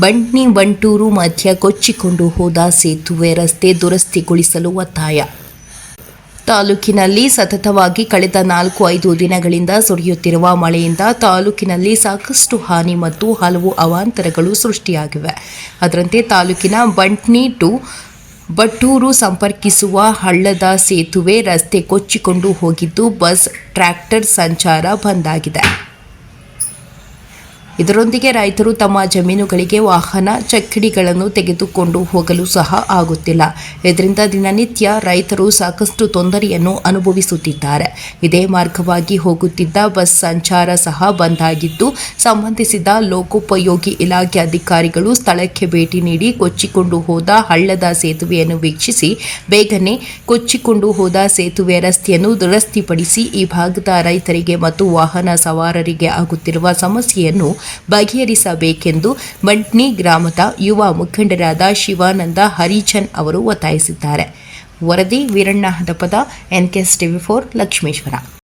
ಬಂಟ್ನಿ ಬಂಟೂರು ಮಧ್ಯ ಕೊಚ್ಚಿಕೊಂಡು ಹೋದ ಸೇತುವೆ ರಸ್ತೆ ದುರಸ್ತಿಗೊಳಿಸಲು ಒತ್ತಾಯ. ತಾಲೂಕಿನಲ್ಲಿ ಸತತವಾಗಿ ಕಳೆದ ನಾಲ್ಕು ಐದು ದಿನಗಳಿಂದ ಸುರಿಯುತ್ತಿರುವ ಮಳೆಯಿಂದ ತಾಲೂಕಿನಲ್ಲಿ ಸಾಕಷ್ಟು ಹಾನಿ ಮತ್ತು ಹಲವು ಅವಾಂತರಗಳು ಸೃಷ್ಟಿಯಾಗಿವೆ. ಅದರಂತೆ ತಾಲೂಕಿನ ಬಂಟ್ನಿ ಟು ಬಟ್ಟೂರು ಸಂಪರ್ಕಿಸುವ ಹಳ್ಳದ ಸೇತುವೆ ರಸ್ತೆ ಕೊಚ್ಚಿಕೊಂಡು ಹೋಗಿದ್ದು ಬಸ್, ಟ್ರ್ಯಾಕ್ಟರ್ ಸಂಚಾರ ಬಂದಾಗಿದೆ ಇದರೊಂದಿಗೆ ರೈತರು ತಮ್ಮ ಜಮೀನುಗಳಿಗೆ ವಾಹನ, ಚಕ್ಕಡಿಗಳನ್ನು ತೆಗೆದುಕೊಂಡು ಹೋಗಲು ಸಹ ಆಗುತ್ತಿಲ್ಲ. ಇದರಿಂದ ದಿನನಿತ್ಯ ರೈತರು ಸಾಕಷ್ಟು ತೊಂದರೆಯನ್ನು ಅನುಭವಿಸುತ್ತಿದ್ದಾರೆ. ಇದೇ ಮಾರ್ಗವಾಗಿ ಹೋಗುತ್ತಿದ್ದ ಬಸ್ ಸಂಚಾರ ಸಹ ಬಂದ್ ಆಗಿದ್ದು, ಸಂಬಂಧಿಸಿದ ಲೋಕೋಪಯೋಗಿ ಇಲಾಖೆ ಅಧಿಕಾರಿಗಳು ಸ್ಥಳಕ್ಕೆ ಭೇಟಿ ನೀಡಿ ಕೊಚ್ಚಿಕೊಂಡು ಹೋದ ಹಳ್ಳದ ಸೇತುವೆಯನ್ನು ವೀಕ್ಷಿಸಿ, ಬೇಗನೆ ಕೊಚ್ಚಿಕೊಂಡು ಹೋದ ಸೇತುವೆ ರಸ್ತೆಯನ್ನು ದುರಸ್ತಿಪಡಿಸಿ ಈ ಭಾಗದ ರೈತರಿಗೆ ಮತ್ತು ವಾಹನ ಸವಾರರಿಗೆ ಆಗುತ್ತಿರುವ ಸಮಸ್ಯೆಯನ್ನು ಬಗೆಹರಿಸಬೇಕೆಂದು ಮಂಟ್ನಿ ಗ್ರಾಮದ ಯುವ ಮುಖಂಡರಾದ ಶಿವಾನಂದ ಹರಿಚನ್ ಅವರು ಒತ್ತಾಯಿಸಿದ್ದಾರೆ. ವರದಿ Veeranna Hadapad NKS TV for Lakshmeshwar.